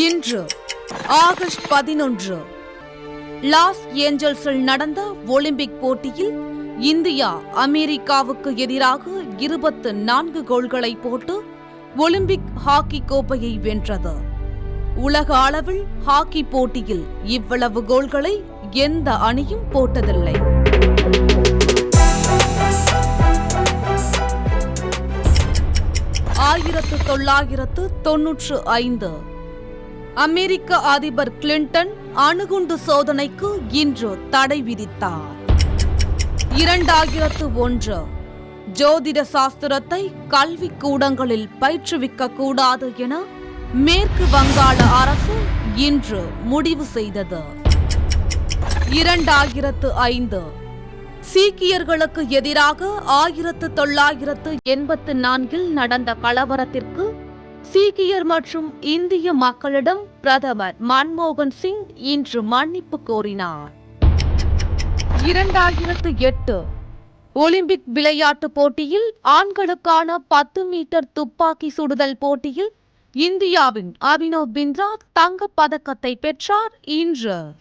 இன்று ஆகஸ்ட் பதினொன்று லாஸ் ஏஞ்சல்ஸில் நடந்த ஒலிம்பிக் போட்டியில் இந்தியா அமெரிக்காவுக்கு எதிராக இருபத்து நான்கு கோல்களை போட்டு ஒலிம்பிக் ஹாக்கி கோப்பையை வென்றது. உலக அளவில் ஹாக்கி போட்டியில் இவ்வளவு கோல்களை எந்த அணியும் போட்டதில்லை. ஆயிரத்து தொள்ளாயிரத்து தொன்னூற்று ஐந்து அமெரிக்க அதிபர் கிளின்டன் அணுகுண்டு சோதனைக்கு இன்று தடை விதித்தார். இரண்டாயிரத்து ஒன்று ஜோதிட சாஸ்திரத்தை கல்வி கூடங்களில் பயிற்றுவிக்க கூடாது என மேற்கு வங்காள அரசு இன்று முடிவு செய்தது. இரண்டாயிரத்து ஐந்து சீக்கியர்களுக்கு எதிராக ஆயிரத்து தொள்ளாயிரத்து எண்பத்து நான்கில் நடந்த கலவரத்திற்கு சீக்கியர் மற்றும் இந்திய மக்களிடம் பிரதமர் மன்மோகன் சிங் இன்று மன்னிப்பு கோரினார். இரண்டாயிரத்து எட்டு ஒலிம்பிக் விளையாட்டுப் போட்டியில் ஆண்களுக்கான பத்து மீட்டர் துப்பாக்கி சுடுதல் போட்டியில் இந்தியாவின் அபினவ் பிந்த்ரா தங்கப் பதக்கத்தை பெற்றார் இன்று.